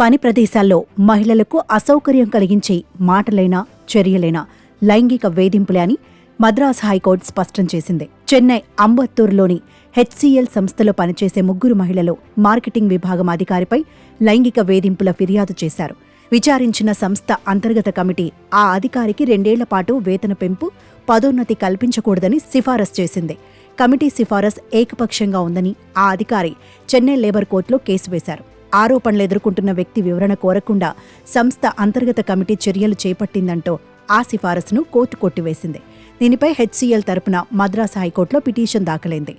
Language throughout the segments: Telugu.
పని ప్రదేశాల్లో మహిళలకు అసౌకర్యం కలిగించే మాటలైనా చర్యలైనా లైంగిక వేధింపులే అని మద్రాస్ హైకోర్టు స్పష్టం చేసింది. చెన్నై అంబత్తూరులోని హెచ్సిఎల్ సంస్థలో పనిచేసే ముగ్గురు మహిళలు మార్కెటింగ్ విభాగం అధికారిపై లైంగిక వేధింపుల ఫిర్యాదు చేశారు. విచారించిన సంస్థ అంతర్గత కమిటీ ఆ అధికారికి రెండేళ్ళ పాటు వేతన పెంపు పదోన్నతి కల్పించకూడదని సిఫారసు చేసింది. కమిటీ సిఫారసు ఏకపక్షంగా ఉందని ఆ అధికారి చెన్నై లేబర్ కోర్టులో కేసు వేశారు. ఆరోపణలు ఎదుర్కొంటున్న వ్యక్తి వివరణ కోరకుండా సంస్థ అంతర్గత కమిటీ చర్యలు చేపట్టిందంటూ ఆ సిఫారసును కోర్టు కొట్టివేసింది. దీనిపై హెచ్సిఎల్ తరపున మద్రాసు హైకోర్టులో పిటిషన్ దాఖలైంది.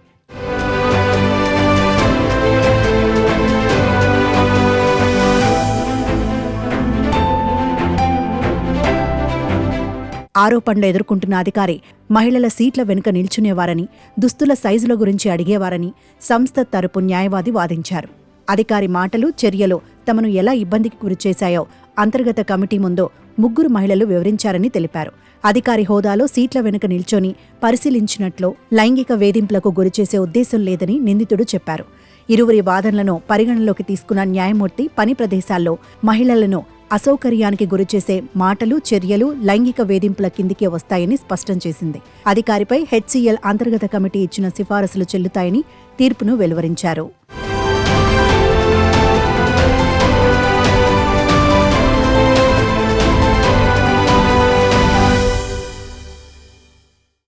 ఆరోపణలు ఎదుర్కొంటున్న అధికారి మహిళల సీట్ల వెనుక నిల్చునేవారని దుస్తుల సైజుల గురించి అడిగేవారని సంస్థ తరపు న్యాయవాది వాదించారు. అధికారి మాటలు చర్యలు తమను ఎలా ఇబ్బందికి గురిచేశాయో అంతర్గత కమిటీ ముందు ముగ్గురు మహిళలు వివరించారని తెలిపారు. అధికారి హోదాలో సీట్ల వెనుక నిల్చొని పరిశీలించినట్లు లైంగిక వేధింపులకు గురిచేసే ఉద్దేశం లేదని నిందితుడు చెప్పారు. ఇరువురి వాదనలను పరిగణనలోకి తీసుకున్న న్యాయమూర్తి పని ప్రదేశాల్లో మహిళలను అసౌకర్యానికి గురిచేసే మాటలు చర్యలు లైంగిక వేధింపుల కిందికే వస్తాయని స్పష్టం చేసింది. అధికారిపై హెచ్సిఎల్ అంతర్గత కమిటీ ఇచ్చిన సిఫారసులు చెల్లుతాయని తీర్పును వెలువరించారు.